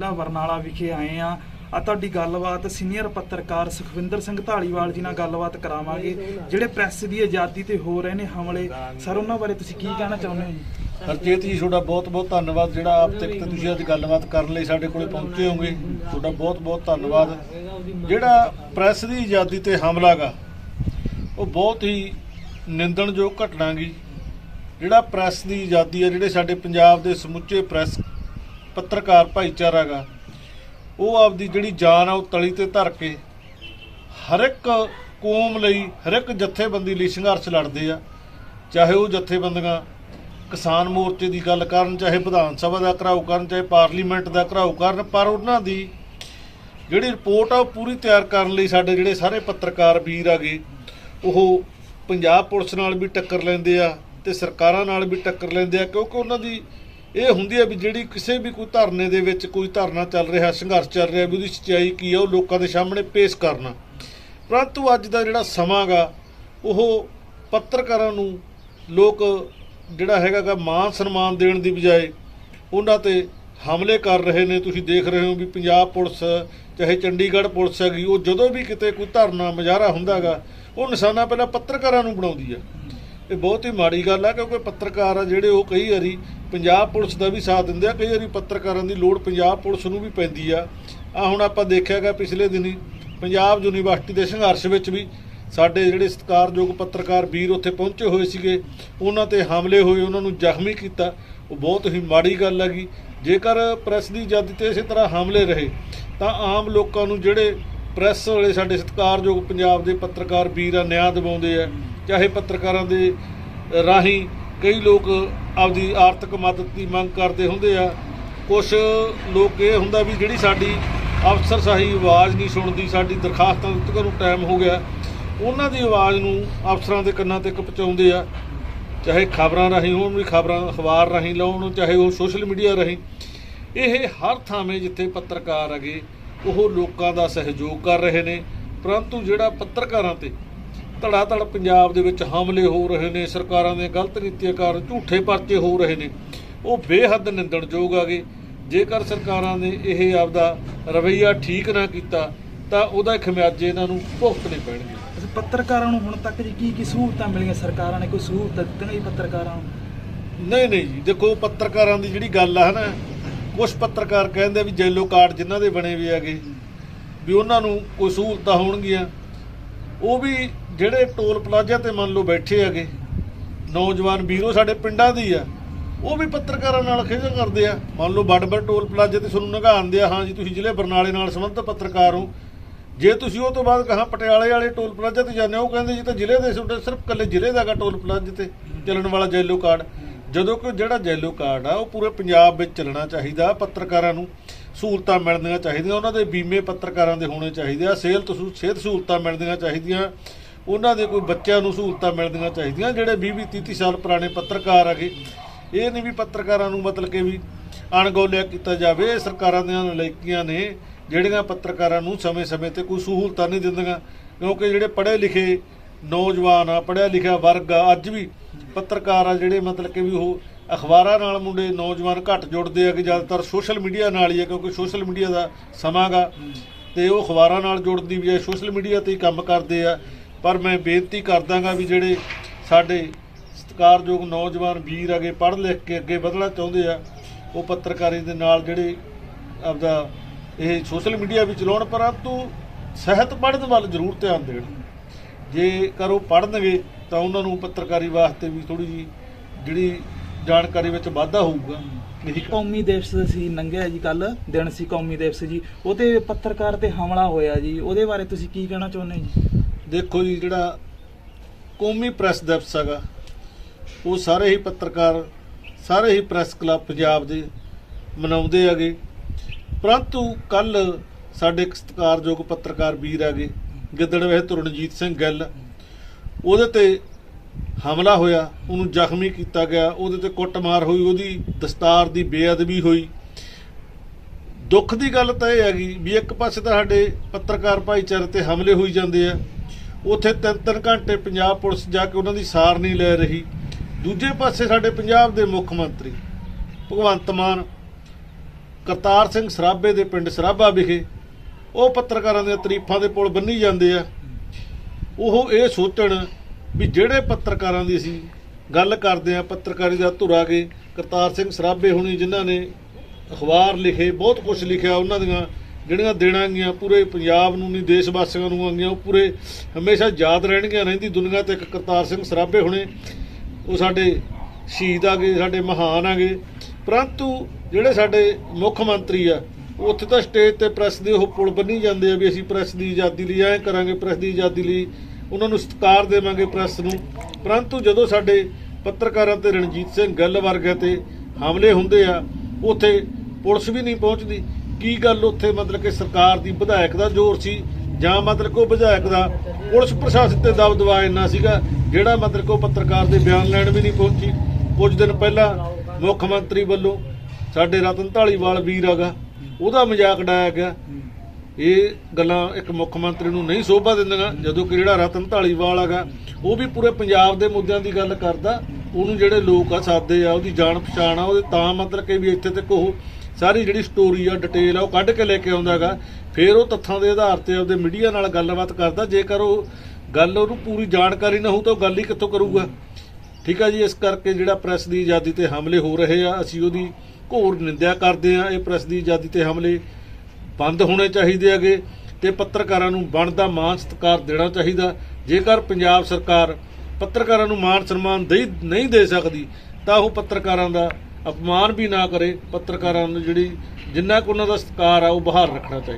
ਜ਼ਿਲ੍ਹਾ ਬਰਨਾਲਾ ਵਿਖੇ ਆਏ ਆ ਆ ਤੁਹਾਡੀ ਗੱਲਬਾਤ ਸੀਨੀਅਰ ਪੱਤਰਕਾਰ ਸੁਖਵਿੰਦਰ ਸਿੰਘ ਢਾਲੀਵਾਲ ਜੀ ਨਾਲ ਗੱਲਬਾਤ ਕਰਾਵਾਂਗੇ। ਜਿਹੜੇ ਪ੍ਰੈਸ ਦੀ ਆਜ਼ਾਦੀ ਤੇ ਹੋ ਰਹੇ ਨੇ ਹਮਲੇ, ਸਰ, ਉਹਨਾਂ ਬਾਰੇ ਤੁਸੀਂ ਕੀ ਕਹਿਣਾ ਚਾਹੁੰਦੇ ਹੋ ਜੀ? ਹਰਜੀਤ ਜੀ, ਤੁਹਾਡਾ ਬਹੁਤ ਬਹੁਤ ਧੰਨਵਾਦ। ਜਿਹੜਾ ਆਪ ਤੱਕ ਤੇ ਤੁਸੀਂ ਅੱਜ ਗੱਲਬਾਤ ਕਰਨ ਲਈ ਸਾਡੇ ਕੋਲੇ ਪਹੁੰਚੇ ਹੋਗੇ, ਤੁਹਾਡਾ ਬਹੁਤ ਬਹੁਤ ਧੰਨਵਾਦ। ਜਿਹੜਾ ਪ੍ਰੈਸ ਦੀ ਆਜ਼ਾਦੀ ਤੇ ਹਮਲਾ ਗਾ ਉਹ ਬਹੁਤ ਹੀ ਨਿੰਦਣਯੋਗ ਘਟਨਾ ਗੀ ਜਿਹੜਾ ਪ੍ਰੈਸ ਦੀ ਆਜ਼ਾਦੀ ਹੈ, ਜਿਹੜੇ ਸਾਡੇ ਪੰਜਾਬ ਦੇ ਸਮੁੱਚੇ ਪ੍ਰੈਸ ਪੱਤਰਕਾਰ ਭਾਈਚਾਰਾ ਗਾ, ਉਹ ਆਪਦੀ ਜਿਹੜੀ ਜਾਨ ਆ ਉਹ ਤਲੀ ਤੇ ਧਰ ਕੇ ਹਰ ਇੱਕ ਕੌਮ ਲਈ, ਹਰ ਇੱਕ ਜਥੇਬੰਦੀ ਲਈ ਸੰਘਰਸ਼ ਲੜਦੇ ਆ। ਚਾਹੇ ਉਹ ਜਥੇਬੰਦੀਆਂ ਕਿਸਾਨ ਮੋਰਚੇ ਦੀ ਗੱਲ ਕਰਨ, ਚਾਹੇ ਵਿਧਾਨ ਸਭਾ ਦਾ ਘਰਾਓ ਕਰਨ, ਚਾਹੇ ਪਾਰਲੀਮੈਂਟ ਦਾ ਘਰਾਓ ਕਰਨ, ਪਰ ਉਹਨਾਂ ਦੀ ਜਿਹੜੀ ਰਿਪੋਰਟ ਆ ਉਹ ਪੂਰੀ ਤਿਆਰ ਕਰਨ ਲਈ ਸਾਡੇ ਜਿਹੜੇ ਸਾਰੇ ਪੱਤਰਕਾਰ ਵੀਰ ਆਗੇ, ਉਹ ਪੰਜਾਬ ਪੁਲਿਸ ਨਾਲ ਵੀ ਟੱਕਰ ਲੈਂਦੇ ਆ ਤੇ ਸਰਕਾਰਾਂ ਨਾਲ ਵੀ ਟੱਕਰ ਲੈਂਦੇ ਆ, ਕਿਉਂਕਿ ਉਹਨਾਂ ਦੀ ਇਹ ਹੁੰਦੀ ਹੈ ਵੀ ਜਿਹੜੀ ਕਿਸੇ ਵੀ ਕੋਈ ਧਰਨੇ ਦੇ ਵਿੱਚ ਕੋਈ ਧਰਨਾ ਚੱਲ ਰਿਹਾ, ਸੰਘਰਸ਼ ਚੱਲ ਰਿਹਾ, ਵੀ ਉਹਦੀ ਸੱਚਾਈ ਕੀ ਆ, ਉਹ ਲੋਕਾਂ ਦੇ ਸਾਹਮਣੇ ਪੇਸ਼ ਕਰਨਾ। ਪਰੰਤੂ ਅੱਜ ਦਾ ਜਿਹੜਾ ਸਮਾਂ ਗਾ ਉਹ ਪੱਤਰਕਾਰਾਂ ਨੂੰ ਲੋਕ ਜਿਹੜਾ ਹੈਗਾ ਗਾ ਮਾਨ ਸਨਮਾਨ ਦੇਣ ਦੀ ਬਜਾਏ ਉਹਨਾਂ ਤੇ ਹਮਲੇ ਕਰ ਰਹੇ ਨੇ। ਤੁਸੀਂ ਦੇਖ ਰਹੇ ਹੋ ਵੀ ਪੰਜਾਬ ਪੁਲਿਸ, ਚਾਹੇ ਚੰਡੀਗੜ੍ਹ ਪੁਲਿਸ ਹੈਗੀ, ਉਹ ਜਦੋਂ ਵੀ ਕਿਤੇ ਕੋਈ ਧਰਨਾ, ਮੁਜ਼ਾਹਰਾ ਹੁੰਦਾਗਾ, ਉਹ ਨਿਸ਼ਾਨਾ ਪਹਿਲਾਂ ਪੱਤਰਕਾਰਾਂ ਨੂੰ ਬਣਾਉਂਦੀ ਆ। ਇਹ ਬਹੁਤ ਹੀ ਮਾੜੀ ਗੱਲ ਆ, ਕਿਉਂਕਿ ਪੱਤਰਕਾਰ ਆ ਜਿਹੜੇ ਉਹ ਕਈ ਵਾਰੀ ਪੰਜਾਬ ਪੁਲਿਸ ਦਾ ਵੀ ਸਾਥ ਦਿੰਦੇ ਆ, ਕਈ ਵਾਰੀ ਪੱਤਰਕਾਰਾਂ ਦੀ ਲੋੜ ਪੰਜਾਬ ਪੁਲਿਸ ਨੂੰ ਵੀ ਪੈਂਦੀ ਆ। ਆ ਹੁਣ ਆਪਾਂ ਦੇਖਿਆਗਾ ਪਿਛਲੇ ਦਿਨੀ ਪੰਜਾਬ ਯੂਨੀਵਰਸਿਟੀ ਦੇ ਸੰਘਰਸ਼ ਵਿੱਚ ਵੀ ਸਾਡੇ ਜਿਹੜੇ ਸਤਿਕਾਰਯੋਗ ਪੱਤਰਕਾਰ ਵੀਰ ਉੱਥੇ ਪਹੁੰਚੇ ਹੋਏ ਸੀਗੇ, ਉਹਨਾਂ ਤੇ ਹਮਲੇ ਹੋਏ, ਉਹਨਾਂ ਨੂੰ ਜ਼ਖਮੀ ਕੀਤਾ। ਉਹ ਬਹੁਤ ਹੀ ਮਾੜੀ ਗੱਲ ਹੈਗੀ। ਜੇਕਰ ਪ੍ਰੈਸ ਦੀ ਆਜ਼ਾਦੀ ਤੇ ਇਸੇ ਤਰ੍ਹਾਂ ਹਮਲੇ ਰਹੇ, ਤਾਂ ਆਮ ਲੋਕਾਂ ਨੂੰ ਜਿਹੜੇ ਪ੍ਰੈਸ ਵਾਲੇ ਸਾਡੇ ਸਤਿਕਾਰਯੋਗ ਪੰਜਾਬ ਦੇ ਪੱਤਰਕਾਰ ਵੀਰ ਆ, ਨਿਆਂ ਦਿਵਾਉਂਦੇ ਆ ਚਾਹੇ ਪੱਤਰਕਾਰਾਂ ਦੇ ਰਾਹੀਂ ਕਈ ਲੋਕ ਆਪਦੀ ਆਰਥਿਕ ਮਦਦ ਦੀ ਮੰਗ ਕਰਦੇ ਹੁੰਦੇ ਆ। ਕੁਝ ਲੋਕ ਇਹ ਹੁੰਦਾ ਵੀ ਜਿਹੜੀ ਸਾਡੀ ਅਫਸਰਸ਼ਾਹੀ ਆਵਾਜ਼ ਨਹੀਂ ਸੁਣਦੀ, ਸਾਡੀ ਦਰਖਾਸਤਾਂ ਦਿੱਤੀਆਂ ਨੂੰ ਟਾਈਮ ਹੋ ਗਿਆ। ਉਹਨਾਂ ਦੀ ਆਵਾਜ਼ ਨੂੰ ਅਫਸਰਾਂ ਦੇ ਕੰਨਾਂ ਤੱਕ ਪਹੁੰਚਾਉਂਦੇ ਆ। ਚਾਹੇ ਖਬਰਾਂ ਰਾਹੀਂ ਹੋਣ ਵੀ, ਖਬਰਾਂ ਅਖਬਾਰ ਰਾਹੀਂ ਲਾਉਣ, ਚਾਹੇ ਉਹ ਸੋਸ਼ਲ ਮੀਡੀਆ ਰਾਹੀਂ। ਇਹ ਹਰ ਥਾਵੇਂ ਜਿੱਥੇ ਪੱਤਰਕਾਰ ਹੈਗੇ, ਉਹ ਲੋਕਾਂ ਦਾ ਸਹਿਯੋਗ ਕਰ ਰਹੇ ਨੇ। ਪਰੰਤੂ ਜਿਹੜਾ ਪੱਤਰਕਾਰਾਂ ਤੇ ਧੜਾ ਧੜ ਪੰਜਾਬ ਦੇ ਵਿੱਚ ਹਮਲੇ ਹੋ ਰਹੇ ਨੇ ਸਰਕਾਰਾਂ ਦੇ ਗਲਤ ਨੀਤੀਆਂ ਕਾਰਨ ਝੂਠੇ ਪਰਚੇ ਹੋ ਰਹੇ ਨੇ। ਉਹ ਬੇਹੱਦ ਨਿੰਦਣਯੋਗ ਆਗੇ ਜੇਕਰ ਸਰਕਾਰਾਂ ਨੇ ਇਹ ਆਪਦਾ ਰਵੱਈਆ ਠੀਕ ਨਾ ਕੀਤਾ ਤਾਂ ਉਹਦਾ ਖਮਿਆਜੇ ਇਹਨਾਂ ਨੂੰ ਭੁਗਤਣੇ ਪੈਣਗੇ। ਅਸੀਂ ਪੱਤਰਕਾਰਾਂ ਨੂੰ ਹੁਣ ਤੱਕ ਜੀ ਕੀ ਕੀ ਸਹੂਲਤਾਂ ਮਿਲੀਆਂ ਸਰਕਾਰਾਂ ਨੇ? ਕੋਈ ਸਹੂਲਤ ਦਿੱਤੀਆਂ ਜੀ ਪੱਤਰਕਾਰਾਂ ਨੂੰ? ਨਹੀਂ ਨਹੀਂ ਜੀ ਦੇਖੋ ਪੱਤਰਕਾਰਾਂ ਦੀ ਜਿਹੜੀ ਗੱਲ ਆ ਹਨਾ ਕੁਝ ਪੱਤਰਕਾਰ ਕਹਿੰਦੇ ਵੀ ਜੈਲੋ ਕਾਰਡ ਜਿਨ੍ਹਾਂ ਦੇ ਬਣੇ ਹੋਏ ਹੈਗੇ ਵੀ ਉਹਨਾਂ ਨੂੰ ਕੋਈ ਸਹੂਲਤਾਂ ਹੋਣਗੀਆਂ। ਉਹ ਵੀ ਜਿਹੜੇ ਟੋਲ ਪਲਾਜ਼ਾ ਤੇ ਮੰਨ ਲਓ ਬੈਠੇ ਹੈਗੇ, ਨੌਜਵਾਨ ਵੀਰੋ ਸਾਡੇ ਪਿੰਡਾਂ ਦੀ ਆ, ਉਹ ਵੀ ਪੱਤਰਕਾਰਾਂ ਨਾਲ ਖੇਡ ਕਰਦੇ ਆ। ਮੰਨ ਲਓ ਵੱਡ-ਵੱਡ ਟੋਲ ਪਲਾਜ਼ੇ ਤੇ ਤੁਹਾਨੂੰ ਨਗਾਉਂਦੇ ਆ, ਹਾਂ ਜੀ ਤੁਸੀਂ ਜ਼ਿਲ੍ਹੇ ਬਰਨਾਲੇ ਨਾਲ ਸੰਬੰਧਿਤ ਪੱਤਰਕਾਰ ਹੋ। ਜੇ ਤੁਸੀਂ ਉਹ ਤੋਂ ਬਾਅਦ ਕਹਾਂ ਪਟਿਆਲੇ ਵਾਲੇ ਟੋਲ ਪਲਾਜ਼ਾ ਤੇ ਜਾਂਦੇ ਹੋ, ਉਹ ਕਹਿੰਦੇ ਜੀ ਤਾਂ ਜ਼ਿਲ੍ਹੇ ਦੇ ਤੁਹਾਡੇ ਸਿਰਫ ਕੱਲੇ ਜ਼ਿਲ੍ਹੇ ਦਾਗਾ ਟੋਲ ਪਲਾਜ਼ੇ ਤੇ ਚੱਲਣ ਵਾਲਾ ਜੈਲੋ ਕਾਰਡ ਜਦੋਂ ਕਿ ਜਿਹੜਾ ਜੈਲੋ ਕਾਰਡ ਆ, ਉਹ ਪੂਰੇ ਪੰਜਾਬ ਵਿੱਚ ਚੱਲਣਾ ਚਾਹੀਦਾ, ਪੱਤਰਕਾਰਾਂ ਨੂੰ ਸਹੂਲਤਾਂ ਮਿਲਣੀਆਂ ਚਾਹੀਦੀਆਂ, ਉਹਨਾਂ ਦੇ ਬੀਮੇ ਪੱਤਰਕਾਰਾਂ ਦੇ ਹੋਣੇ ਚਾਹੀਦੇ ਆ, ਸਿਹਤ ਸਹੂ- ਸਿਹਤ ਸਹੂਲਤਾਂ ਮਿਲਣੀਆਂ ਚਾਹੀਦੀਆਂ। ਉਹਨਾਂ ਦੇ ਕੋਈ ਬੱਚਿਆਂ ਨੂੰ ਸਹੂਲਤਾਂ ਮਿਲਦੀਆਂ ਚਾਹੀਦੀਆਂ, ਜਿਹੜੇ 20 20 30 ਸਾਲ ਪੁਰਾਣੇ ਪੱਤਰਕਾਰ ਹੈਗੇ ਇਹ ਨਹੀਂ ਵੀ ਪੱਤਰਕਾਰਾਂ ਨੂੰ ਮਤਲਬ ਕਿ ਵੀ ਅਣਗੌਲਿਆ ਕੀਤਾ ਜਾਵੇ, ਇਹ ਸਰਕਾਰਾਂ ਦੀਆਂ ਨਲਾਇਕੀਆਂ ਨੇ, ਜਿਹੜੀਆਂ ਪੱਤਰਕਾਰਾਂ ਨੂੰ ਸਮੇਂ-ਸਮੇਂ ਤੇ ਕੋਈ ਸਹੂਲਤਾਂ ਨਹੀਂ ਦਿੰਦੀਆਂ। ਕਿਉਂਕਿ ਜਿਹੜੇ ਪੜ੍ਹੇ ਲਿਖੇ ਨੌਜਵਾਨ ਆ ਪੜ੍ਹਿਆ ਲਿਖਿਆ ਵਰਗ ਆ, ਅੱਜ ਵੀ ਪੱਤਰਕਾਰ ਆ ਜਿਹੜੇ ਮਤਲਬ ਕਿ ਵੀ ਉਹ ਅਖਬਾਰਾਂ ਨਾਲ ਮੁੰਡੇ ਨੌਜਵਾਨ ਘੱਟ ਜੁੜਦੇ ਆ ਕਿ ਜ਼ਿਆਦਾਤਰ ਸੋਸ਼ਲ ਮੀਡੀਆ ਨਾਲ ਹੀ ਆ, ਕਿਉਂਕਿ ਸੋਸ਼ਲ ਮੀਡੀਆ ਦਾ ਸਮਾਂ ਗਾ। ਤੇ ਉਹ ਅਖਬਾਰਾਂ ਨਾਲ ਜੁੜਦੀ ਬਜਾਏ ਸੋਸ਼ਲ ਮੀਡੀਆ ਤੇ ਹੀ ਕੰਮ ਕਰਦੇ ਆ। ਪਰ ਮੈਂ ਬੇਨਤੀ ਕਰਦਾਗਾ ਵੀ ਜਿਹੜੇ ਸਾਡੇ ਸਤਿਕਾਰਯੋਗ ਨੌਜਵਾਨ ਵੀਰ ਅਗੇ ਪੜ੍ਹ ਲਿਖ ਕੇ ਅੱਗੇ ਵਧਣਾ ਚਾਹੁੰਦੇ ਆ, ਉਹ ਪੱਤਰਕਾਰੀ ਦੇ ਨਾਲ ਜਿਹੜੇ ਆਪਦਾ ਇਹ ਸੋਸ਼ਲ ਮੀਡੀਆ ਵੀ ਚਲਾਉਣ, ਪਰੰਤੂ ਸਹਿਤ ਪੜ੍ਹਨ ਵੱਲ ਜ਼ਰੂਰ ਧਿਆਨ ਦੇਣ। ਜੇਕਰ ਉਹ ਪੜ੍ਹਨਗੇ ਤਾਂ ਉਹਨਾਂ ਨੂੰ ਪੱਤਰਕਾਰੀ ਵਾਸਤੇ ਵੀ ਥੋੜੀ ਜੀ ਜਿਹੜੀ ਜਾਣਕਾਰੀ ਵਿੱਚ ਵਾਧਾ ਹੋਊਗਾ। ਕੌਮੀ ਦਿਵਸ ਸੀ ਲੰਘਿਆ ਜੀ ਕੱਲ ਦਿਨ ਸੀ ਕੌਮੀ ਦਿਵਸ ਜੀ। ਉਹਦੇ ਪੱਤਰਕਾਰ ਤੇ ਹਮਲਾ ਹੋਇਆ ਜੀ। ਉਹਦੇ ਬਾਰੇ ਤੁਸੀਂ ਕੀ ਕਹਿਣਾ ਚਾਹੁੰਦੇ ਜੀ? ਦੇਖੋ ਜੀ, ਜਿਹੜਾ ਕੌਮੀ ਪ੍ਰੈਸ ਦਿਵਸ ਹੈਗਾ, ਉਹ ਸਾਰੇ ਹੀ ਪੱਤਰਕਾਰ, ਸਾਰੇ ਹੀ ਪ੍ਰੈਸ ਕਲੱਬ ਪੰਜਾਬ ਦੇ ਮਨਾਉਂਦੇ ਹੈਗੇ। ਪਰੰਤੂ ਕੱਲ ਸਾਡੇ ਇੱਕ ਸਤਿਕਾਰਯੋਗ ਪੱਤਰਕਾਰ ਵੀਰ ਹੈਗੇ ਗਿੱਦੜਵੇ ਤੋਂ ਸਿੰਘ ਗਿੱਲ। ਉਹਦੇ ਤੇ ਹਮਲਾ ਹੋਇਆ, ਉਹਨੂੰ ਜ਼ਖਮੀ ਕੀਤਾ ਗਿਆ, ਉਹਦੇ ਤੇ ਕੁੱਟਮਾਰ ਹੋਈ, ਉਹਦੀ ਦਸਤਾਰ ਦੀ ਬੇਅਦਬੀ ਹੋਈ। ਦੁੱਖ ਦੀ ਗੱਲ ਤਾਂ ਇਹ ਹੈਗੀ ਵੀ ਇੱਕ ਪਾਸੇ ਤਾਂ ਸਾਡੇ ਪੱਤਰਕਾਰ ਭਾਈਚਾਰੇ ਤੇ ਹਮਲੇ ਹੋਈ ਜਾਂਦੇ ਆ ਉੱਥੇ ਤਿੰਨ ਤਿੰਨ ਘੰਟੇ ਪੰਜਾਬ ਪੁਲਿਸ ਜਾ ਕੇ ਉਹਨਾਂ ਦੀ ਸਾਰ ਨਹੀਂ ਲੈ ਰਹੀ। ਦੂਜੇ ਪਾਸੇ ਸਾਡੇ ਪੰਜਾਬ ਦੇ ਮੁੱਖ ਮੰਤਰੀ ਭਗਵੰਤ ਮਾਨ, ਕਰਤਾਰ ਸਿੰਘ ਸਰਾਭੇ ਦੇ ਪਿੰਡ ਸਰਾਭਾ ਵਿਖੇ ਉਹ ਪੱਤਰਕਾਰਾਂ ਦੀਆਂ ਤਾਰੀਫਾਂ ਦੇ ਪੁਲ ਬੰਨੀ ਜਾਂਦੇ ਆ। ਉਹ ਇਹ ਸੋਚਣ ਵੀ ਜਿਹੜੇ ਪੱਤਰਕਾਰਾਂ ਦੀ ਅਸੀਂ ਗੱਲ ਕਰਦੇ ਆ, ਪੱਤਰਕਾਰੀ ਦਾ ਧੁਰਾ ਕੇ ਕਰਤਾਰ ਸਿੰਘ ਸਰਾਭੇ ਹੁਣੀ ਜਿਨ੍ਹਾਂ ਨੇ ਅਖਬਾਰ ਲਿਖੇ, ਬਹੁਤ ਕੁਝ ਲਿਖਿਆ, ਉਹਨਾਂ ਦੀਆਂ ਜਿਹੜੀਆਂ ਦੇਣਾਂ ਗੀਆਂ ਪੂਰੇ ਪੰਜਾਬ ਨੂੰ ਨਹੀਂ, ਦੇਸ਼ ਵਾਸੀਆਂ ਨੂੰ ਆਗੀਆਂ ਉਹ ਪੂਰੇ ਹਮੇਸ਼ਾ ਯਾਦ ਰਹਿਣਗੀਆਂ, ਰਹਿੰਦੀ ਦੁਨੀਆ ਤੇ ਇੱਕ ਕਰਤਾਰ ਸਿੰਘ ਸਰਾਭੇ ਹੋਣੇ, ਉਹ ਸਾਡੇ ਸ਼ਹੀਦ ਆਗੇ ਸਾਡੇ ਮਹਾਨ ਆਗੇ ਪਰੰਤੂ ਜਿਹੜੇ ਸਾਡੇ ਮੁੱਖ ਮੰਤਰੀ ਆ ਉੱਥੇ ਤਾਂ ਸਟੇਜ ਤੇ ਪ੍ਰੈਸ ਦੇ ਉਹ ਪੁਲ ਬੰਨੀ ਜਾਂਦੇ ਆ ਵੀ ਅਸੀਂ ਪ੍ਰੈਸ ਦੀ ਆਜ਼ਾਦੀ ਲਈ ਐਂ ਕਰਾਂਗੇ ਪ੍ਰੈਸ ਦੀ ਆਜ਼ਾਦੀ ਲਈ ਉਹਨਾਂ ਨੂੰ ਸਤਿਕਾਰ ਦੇਵਾਂਗੇ ਪ੍ਰੈਸ ਨੂੰ। ਪਰੰਤੂ ਜਦੋਂ ਸਾਡੇ ਪੱਤਰਕਾਰਾਂ ਤੇ ਰਣਜੀਤ ਸਿੰਘ ਗੱਲ ਵਰਗੇ ਤੇ ਹਮਲੇ ਹੁੰਦੇ ਆ, ਉੱਥੇ ਪੁਲਿਸ ਵੀ ਨਹੀਂ ਪਹੁੰਚਦੀ। ਕੀ ਗੱਲ ਉੱਥੇ ਮਤਲਬ ਕਿ ਸਰਕਾਰ ਦੀ ਵਿਧਾਇਕ ਦਾ ਜ਼ੋਰ ਸੀ ਜਾਂ ਮਤਲਬ ਕਿ ਉਹ ਵਿਧਾਇਕ ਦਾ? ਪੁਲਿਸ ਪ੍ਰਸ਼ਾਸਨ ਤੇ ਦਬਦਬਾ ਇੰਨਾ ਸੀਗਾ, ਜਿਹੜਾ ਮਤਲਬ ਕਿ ਉਹ ਪੱਤਰਕਾਰ ਦੇ ਬਿਆਨ ਲੈਣ ਵੀ ਨਹੀਂ ਪਹੁੰਚੀ। ਕੁਝ ਦਿਨ ਪਹਿਲਾਂ ਮੁੱਖ ਮੰਤਰੀ ਵੱਲੋਂ ਸਾਡੇ ਰਤਨ ਢਾਲੀਵਾਲ ਵੀਰ ਹੈਗਾ, ਉਹਦਾ ਮਜ਼ਾਕ ਉਡਾਇਆ ਗਿਆ। ਇਹ ਗੱਲਾਂ ਇੱਕ ਮੁੱਖ ਮੰਤਰੀ ਨੂੰ ਨਹੀਂ ਸੋਭਾ ਦਿੰਦੀਆਂ, ਜਦੋਂ ਕਿ ਜਿਹੜਾ ਰਤਨ ਢਾਲੀਵਾਲ ਹੈਗਾ, ਉਹ ਵੀ ਪੂਰੇ ਪੰਜਾਬ ਦੇ ਮੁੱਦਿਆਂ ਦੀ ਗੱਲ ਕਰਦਾ। ਉਹਨੂੰ ਜਿਹੜੇ ਲੋਕ ਆ, ਸਾਦੇ ਆ, ਉਹਦੀ ਜਾਣ ਪਛਾਣ ਆ, ਉਹਦੇ ਤਾਂ ਮਤਲਬ ਕਿ ਵੀ ਇੱਥੇ ਤੱਕ ਉਹ ਸਾਰੀ ਜਿਹੜੀ ਸਟੋਰੀ ਆ ਡਿਟੇਲ ਆ, ਉਹ ਕੱਢ ਕੇ ਲੈ ਕੇ ਆਉਂਦਾ ਹੈਗਾ। ਫਿਰ ਉਹ ਤੱਥਾਂ ਦੇ ਆਧਾਰ ਤੇ ਆਪਦੇ ਮੀਡੀਆ ਨਾਲ ਗੱਲਬਾਤ ਕਰਦਾ। ਜੇਕਰ ਉਹ ਗੱਲ ਉਹਨੂੰ ਪੂਰੀ ਜਾਣਕਾਰੀ ਨਾ ਹੋਊ ਤਾਂ ਉਹ ਗੱਲ ਹੀ ਕਿੱਥੋਂ ਕਰੂਗਾ? ਠੀਕ ਆ ਜੀ, ਇਸ ਕਰਕੇ ਜਿਹੜਾ ਪ੍ਰੈਸ ਦੀ ਆਜ਼ਾਦੀ ਤੇ ਹਮਲੇ ਹੋ ਰਹੇ ਆ, ਅਸੀਂ ਉਹਦੀ ਘੋਰ ਨਿੰਦਿਆ ਕਰਦੇ ਆ। ਇਹ ਪ੍ਰੈਸ ਦੀ ਆਜ਼ਾਦੀ ਤੇ ਹਮਲੇ ਬੰਦ ਹੋਣੇ ਚਾਹੀਦੇ ਹੈਗੇ ਤੇ ਪੱਤਰਕਾਰਾਂ ਨੂੰ ਬਣਦਾ ਮਾਣ ਸਤਿਕਾਰ ਦੇਣਾ ਚਾਹੀਦਾ। ਜੇਕਰ ਪੰਜਾਬ ਸਰਕਾਰ ਪੱਤਰਕਾਰਾਂ ਨੂੰ ਮਾਣ ਸਨਮਾਨ ਦੇ ਨਹੀਂ ਦੇ ਸਕਦੀ, ਤਾਂ ਉਹ ਪੱਤਰਕਾਰਾਂ ਦਾ ਅਪਮਾਨ ਵੀ ਨਾ ਕਰੇ ਪੱਤਰਕਾਰਾਂ ਨੂੰ ਜਿਹੜੀ ਜਿੰਨਾ ਕੁ ਉਹਨਾਂ ਦਾ ਸਤਿਕਾਰ ਆ ਉਹ ਬਹਾਲ ਰੱਖਣਾ ਚਾਹੀਦਾ।